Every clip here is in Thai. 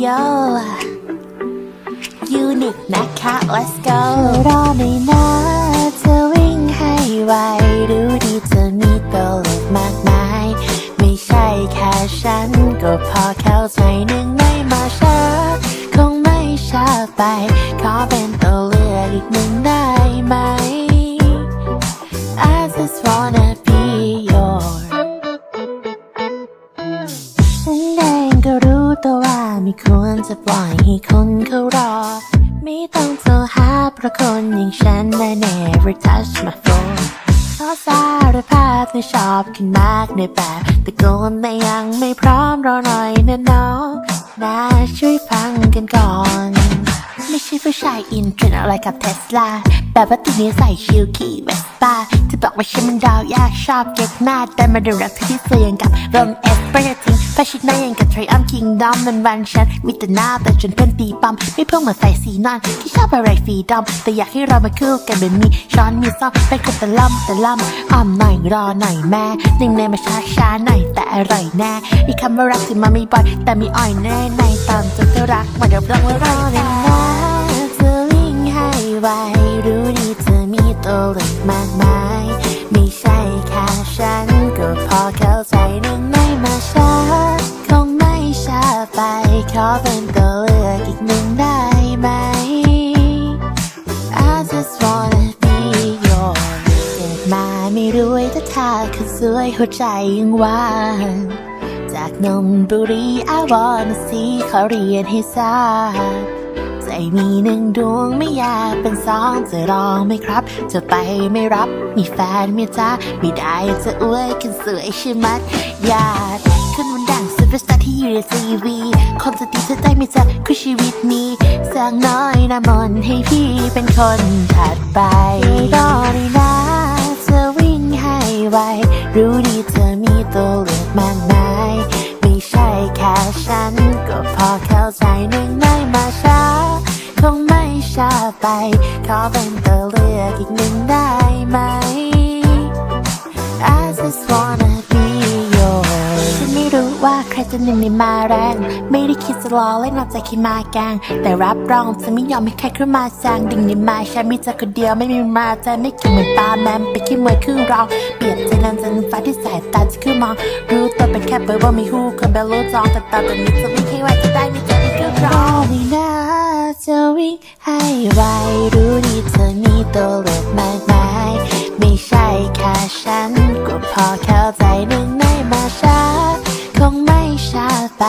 โยยูนิคนะคะ let's go รอในนะเธอวิ่งให้ไวรู้ดีเธอมีตัวเลือกมากมาย ไม่ใช่แค่ฉันก็พอเข้าใจหนึ่งไม่มาช้าคงไม่ช้าไป ขอเป็นตัวเลือกอีกหนึ่งได้ไหม I just wanna be yours ฉันเองก็รู้ แตัวว่าไม่ควรจะปล่อยให้คนเขารอ ไม่ต้องโทรหาเพราะคนอย่างฉันนะ never touch my phone ขอสารภาพที่ชอบขึ้นมากในแบบแตะโกนแต่ยังไม่พร้อมรอหน่อยนะน้องนะช่วยฟังกันก่อน ไม่ใช่ผู้ชายอินเทรนด์อะไรกับเทสลาแบบว่าติดนิสัยชิลขี่เวสป้าที่บอกว่าฉันมันดาวยากชอบเก็ตหน้าแต่มาดูรักที่เสียงกับรมเอสเปรสทิ้ง พาชิดหน้ายังกับไทรอัมคิงดอมมันวันฉันมีแต่หน้าแต่จนเพื่อนตีปั๊มไม่เพิ่งมาใส่สีนอนที่ชอบอะไรฟรีดอมแต่อยากให้เรามาคู่กันแบบมีช้อนมีซ่อมเป็นคนแต่ล่ำแต่ล่ำอ้อมหน่อยรอหน่อยแม่หนึ่งในมาช้าช้าหน่อยแต่อร่อยแน่มีคำว่ารักที่มาไม่บ่อยแต่มีอ่อยแน่ในตอนจนเธอรักมาเดี๋ยวรักไว้รอเลยนะเธอวิ่งให้ไวรู้ดีเธอมีตัวเลือกมากมาย ขอเป็นตัวเลือกอีกหนึ่งได้ไหม I just wanna be yours เกิดมาไม่รวยแต่ถ้าคือสวยหัวใจยังว่างจากนมบุรีอาวอนสีขอเรียนให้ทราบใจมีหนึ่งดวงไม่อยากเป็นสองจะลองไหมครับ จะไปไม่รับ มีแฟนเมียจ้าไม่ได้จะอวยกันสวยใช่ไหมอยากขึ้นบน ดังซูเปอร์สตาร์ที่อยู่ในทีวีคนสติเธอได้ไม่จะคือชีวิตนี้สร้างน้อยนะมนต์ให้พี่เป็นคนถัดไปรอเลยนะเธอวิ่งให้ไวรู้ดีเธอมีตัวเลือกมากมายไม่ใช่แค่ฉัน ก็พอเข้าใจหนึ่งไม่มาช้า คงไม่ช้าไป ขอเป็นตัวเลือกอีกหนึ่งได้ ใครจะหนึ่งในมาแรง ไม่ได้คิดจะล้อเล่นเอาใจใครมาแกง แต่รับรองจะไม่ยอมให้ใครขึ้นมาแซงดึงในมาฉันมีเธอคนเดียวไม่มีมาใจไม่กี่เหมือนปลาแมมไปขี้มวยครึ่งรอง เปรียบใจนั้นจันฟ้าที่สายตาจะคือมอง รู้ตัวเป็นแค่เบอร์ว่ามีหูคนแบบรู้จองแต่ตอนนี้จะวิ่ให้ไวจะได้ไม่เจอที่คือรองนี่นะจะวิ่งให้ไวรู้ดีเธอมีตัวเลือกมากมาย ไม่ใช่แค่ฉันก็พอเข้าใจหนึ่งไม่มาช้าคงไม่ช้า ไป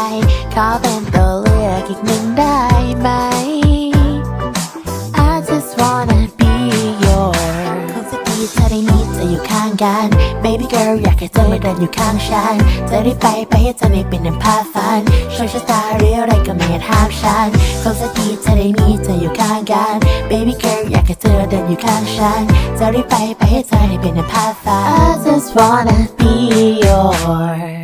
ขอเป็นตัวเลือกอีกหนึ่งได้ไหม I just wanna be yours คงจะดีถ้าได้มีเธออยู่ข้างกัน Baby girl อยากให้เธอมาเดินอยู่ข้างฉัน จะได้ไปไปให้เธอไม่เป็นน้ำผ้าฝันโชคชะตาหรืออะไรก็ไม่อาจห้ามฉันคงจะดีถ้าได้มีเธออยู่ข้างกัน Baby girl อยากให้เธอเดินอยู่ข้างฉัน จะได้ไปไปให้เธอได้เป็นน้ำผ้าฝัน I just wanna be yours